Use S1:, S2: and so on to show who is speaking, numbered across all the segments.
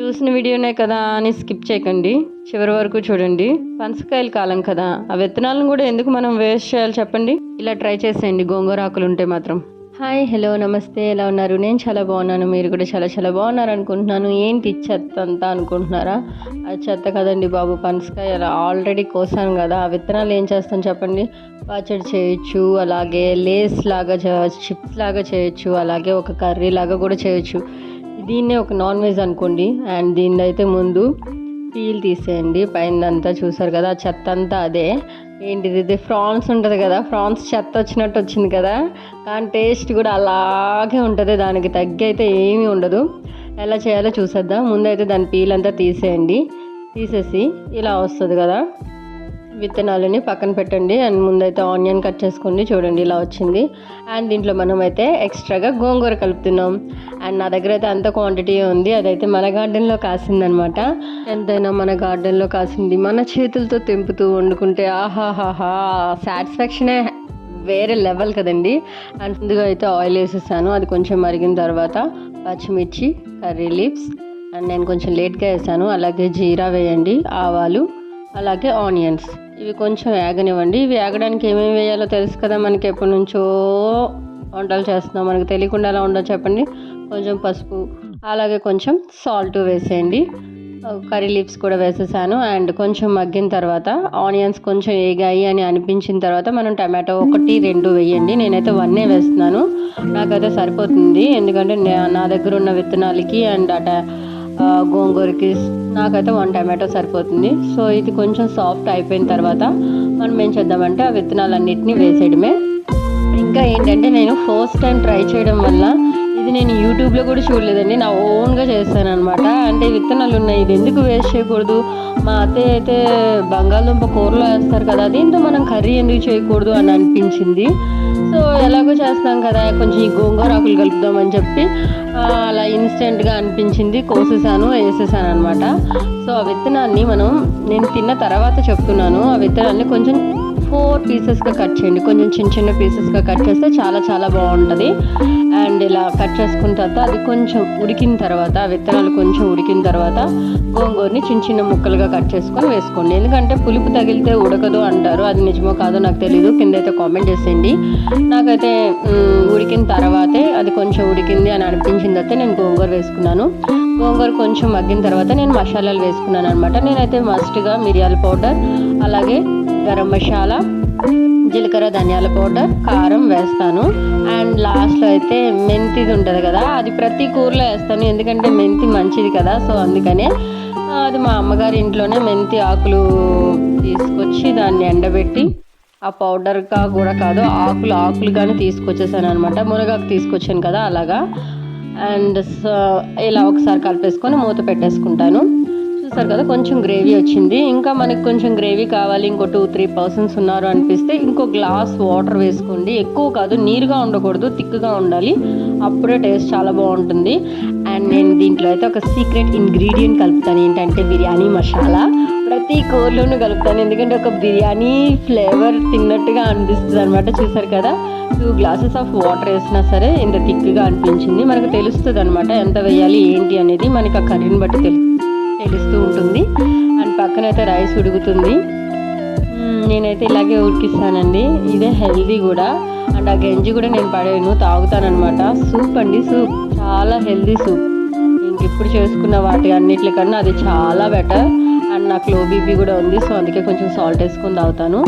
S1: చూసిన వీడియోనే కదా అని స్కిప్ చేయకండి. చివరి వరకు చూడండి. పనసకాయల కాలం కదా. ఆ విత్తనాలను కూడా ఎందుకు మనం వేస్ట్ చేయాలి చెప్పండి? ఇలా ట్రై చేసేయండి. గోంగూర ఆకులు ఉంటే మాత్రం. హాయ్ హలో నమస్తే. ఎలా ఉన్నారు? నేను చాలా బాగున్నాను. మీరు కూడా చాలా చాలా బాగున్నారు అనుకుంటున్నాను. ఏంటి చెత్త అంతా అనుకుంటున్నారా? అది చెత్త కదండి బాబు. పనసకాయ అలా ఆల్రెడీ కోసాను కదా. ఆ విత్తనాలు ఏం చేస్తాను చెప్పండి? పచ్చడి చేయొచ్చు. అలాగే లేస్ లాగా చిప్స్ లాగా చేయొచ్చు. అలాగే ఒక కర్రీ లాగా కూడా చేయొచ్చు. దీన్నే ఒక నాన్ వెజ్ అనుకోండి. అండ్ దీన్ని అయితే ముందు పీల్ తీసేయండి. పైన అంతా చూసారు కదా చెత్త అంతా అదే. ఏంటిది ఇది? ఫ్రాన్స్ ఉంటుంది కదా ఫ్రాన్స్ చెత్త వచ్చినట్టు వచ్చింది కదా. కానీ టేస్ట్ కూడా అలాగే ఉంటుంది. దానికి తగ్గి అయితే ఏమీ ఉండదు. ఎలా చేయాలో చూసేద్దాం. ముందైతే దాని పీల్ అంతా తీసేయండి. తీసేసి ఇలా వస్తుంది కదా. విత్తనాలని పక్కన పెట్టండి. అండ్ ముందైతే ఆనియన్ కట్ చేసుకోండి చూడండి ఇలా వచ్చింది. అండ్ దీంట్లో మనం అయితే ఎక్స్ట్రాగా గోంగూర కలుపుతున్నాం. అండ్ నా దగ్గర అయితే అంత క్వాంటిటీ ఉంది. అదైతే మన గార్డెన్లో కాసిందనమాట ఎంతైనా మన గార్డెన్లో కాసింది. మన చేతులతో తెంపుతూ వండుకుంటే ఆహాహాహా సాటిస్ఫాక్షనే వేరే లెవెల్ కదండి. అండ్ ముందుగా అయితే ఆయిల్ వేసేసాను. అది కొంచెం మరిగిన తర్వాత పచ్చిమిర్చి కర్రీ లీవ్స్ అండ్ నేను కొంచెం లేట్గా వేసాను. అలాగే జీరా వేయండి ఆవాలు అలాగే ఆనియన్స్. ఇవి కొంచెం వేగనివ్వండి. ఇవి వేగడానికి ఏమేమి వేయాలో తెలుసు కదా మనకి. ఎప్పటి నుంచో వంటలు చేస్తున్నాం. మనకు తెలియకుండా ఎలా ఉండో చెప్పండి. కొంచెం పసుపు అలాగే కొంచెం సాల్ట్ వేసేయండి. కర్రీ లీవ్స్ కూడా వేసేసాను. అండ్ కొంచెం మగ్గిన తర్వాత ఆనియన్స్ కొంచెం ఏగాయి అని అనిపించిన తర్వాత మనం టమాటో ఒకటి రెండు వేయండి. నేనైతే వన్నే వేస్తున్నాను. నాకైతే సరిపోతుంది. ఎందుకంటే నా దగ్గర ఉన్న విత్తనాలకి అండ్ అట గోంగూరకి నాకైతే వన్ టమాటో సరిపోతుంది. సో ఇది కొంచెం సాఫ్ట్ అయిపోయిన తర్వాత మనం ఏం చేద్దామంటే ఆ విత్తనాలన్నిటిని వేసేయడమే. ఇంకా ఏంటంటే నేను ఫస్ట్ టైం ట్రై చేయడం వల్ల ఇది నేను యూట్యూబ్లో కూడా చూడలేదండి. నా ఓన్గా చేస్తాను అనమాట అంటే విత్తనాలు ఉన్నాయి. ఇది ఎందుకు వేస్ట్ చేయకూడదు? మా అత్తయ్య అయితే బంగాళదుంప కూరలో వేస్తారు కదా దీంతో మనం కర్రీ ఎందుకు చేయకూడదు అని అనిపించింది. సో ఎలాగో చేస్తాం కదా కొంచెం ఈ గోంగూర ఆకులు కలుపుదామని చెప్పి అలా ఇన్స్టెంట్గా అనిపించింది కోసేసాను వేసేసాను అనమాట సో ఆ విత్తనాన్ని మనం నేను తిన్న తర్వాత చెప్తున్నాను ఆ విత్తనాన్ని కొంచెం ఫోర్ పీసెస్గా కట్ చేయండి. కొంచెం చిన్న చిన్న పీసెస్గా కట్ చేస్తే చాలా చాలా బాగుంటుంది. అండ్ ఇలా కట్ చేసుకున్న తర్వాత అది కొంచెం ఉడికిన తర్వాత విత్తనాలు కొంచెం ఉడికిన తర్వాత గోంగూరని చిన్న చిన్న ముక్కలుగా కట్ చేసుకొని వేసుకోండి. ఎందుకంటే పులుపు తగిలితే ఉడకదు అంటారు. అది నిజమో కాదో నాకు తెలియదు కింద అయితే కామెంట్ చేసేయండి. నాకైతే ఉడికిన తర్వాతే అది కొంచెం ఉడికింది అని అనిపించింది అయితే నేను గోంగూర వేసుకున్నాను. గోంగూర కొంచెం మగ్గిన తర్వాత నేను మసాలాలు వేసుకున్నాను అనమాట నేనైతే మస్ట్గా మిరియాల పౌడర్ అలాగే గరం మసాలా జీలకర్ర ధనియాల పౌడర్ కారం వేస్తాను. అండ్ లాస్ట్లో అయితే మెంతిది ఉంటుంది కదా అది ప్రతి కూరలో వేస్తాను. ఎందుకంటే మెంతి మంచిది కదా సో అందుకనే అది మా అమ్మగారి ఇంట్లోనే మెంతి ఆకులు తీసుకొచ్చి దాన్ని ఎండబెట్టి ఆ పౌడర్గా కూడా కాదు ఆకులు ఆకులు కానీ తీసుకొచ్చేసాను అనమాట మునగాకు తీసుకొచ్చాను కదా అలాగా. అండ్ ఇలా ఒకసారి కలిపేసుకొని మూత పెట్టేసుకుంటాను. చూసారు కదా కొంచెం గ్రేవీ వచ్చింది. ఇంకా మనకి కొంచెం గ్రేవీ కావాలి ఇంకో టూ త్రీ పర్సన్స్ ఉన్నారు అనిపిస్తే ఇంకో గ్లాస్ వాటర్ వేసుకోండి. ఎక్కువ కాదు నీరుగా ఉండకూడదు థిక్గా ఉండాలి. అప్పుడే టేస్ట్ చాలా బాగుంటుంది. అండ్ నేను దీంట్లో అయితే ఒక సీక్రెట్ ఇంగ్రీడియంట్ కలుపుతాను. ఏంటంటే బిర్యానీ మసాలా. ప్రతి కూరలోనూ కలుపుతాను. ఎందుకంటే ఒక బిర్యానీ ఫ్లేవర్ తిన్నట్టుగా అనిపిస్తుంది అనమాట చూసారు కదా టూ గ్లాసెస్ ఆఫ్ వాటర్ వేసినా సరే ఇంత థిక్గా అనిపించింది. మనకు తెలుస్తుంది అనమాట ఎంత వేయాలి ఏంటి అనేది మనకి ఆ కర్రీని బట్టి తెలుస్తుంది. తెలుస్తూ ఉంటుంది. అండ్ పక్కన అయితే రైస్ ఉడుకుతుంది. నేనైతే ఇలాగే ఉడికిస్తానండి. ఇదే హెల్దీ కూడా. అండ్ ఆ గంజి కూడా నేను పడేను తాగుతానమాట సూప్ అండి సూప్. చాలా హెల్దీ సూప్. ఇంకెప్పుడు చేసుకున్న వాటి అన్నిటికన్నా అది చాలా బెటర్. అండ్ నాకు లో బీపీ కూడా ఉంది సో అందుకే కొంచెం సాల్ట్ వేసుకొని తాగుతాను.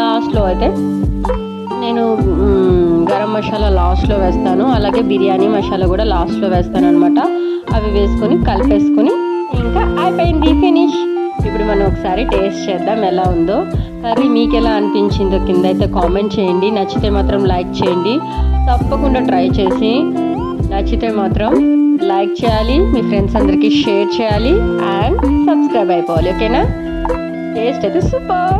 S1: లాస్ట్లో అయితే నేను గరం మసాలా లాస్ట్లో వేస్తాను. అలాగే బిర్యానీ మసాలా కూడా లాస్ట్లో వేస్తాను అనమాట అవి వేసుకొని కలిపేసుకొని ఇంకా అయిపోయింది ఫినిష్. ఇప్పుడు మనం ఒకసారి టేస్ట్ చేద్దాం ఎలా ఉందో. కర్రీ మీకు ఎలా అనిపించిందో కింద అయితే కామెంట్ చేయండి. నచ్చితే మాత్రం లైక్ చేయండి. తప్పకుండా ట్రై చేసి నచ్చితే మాత్రం లైక్ చేయాలి మీ ఫ్రెండ్స్ అందరికీ షేర్ చేయాలి అండ్ సబ్స్క్రైబ్ అయిపోవాలి ఓకేనా? టేస్ట్ అయితే సూపర్.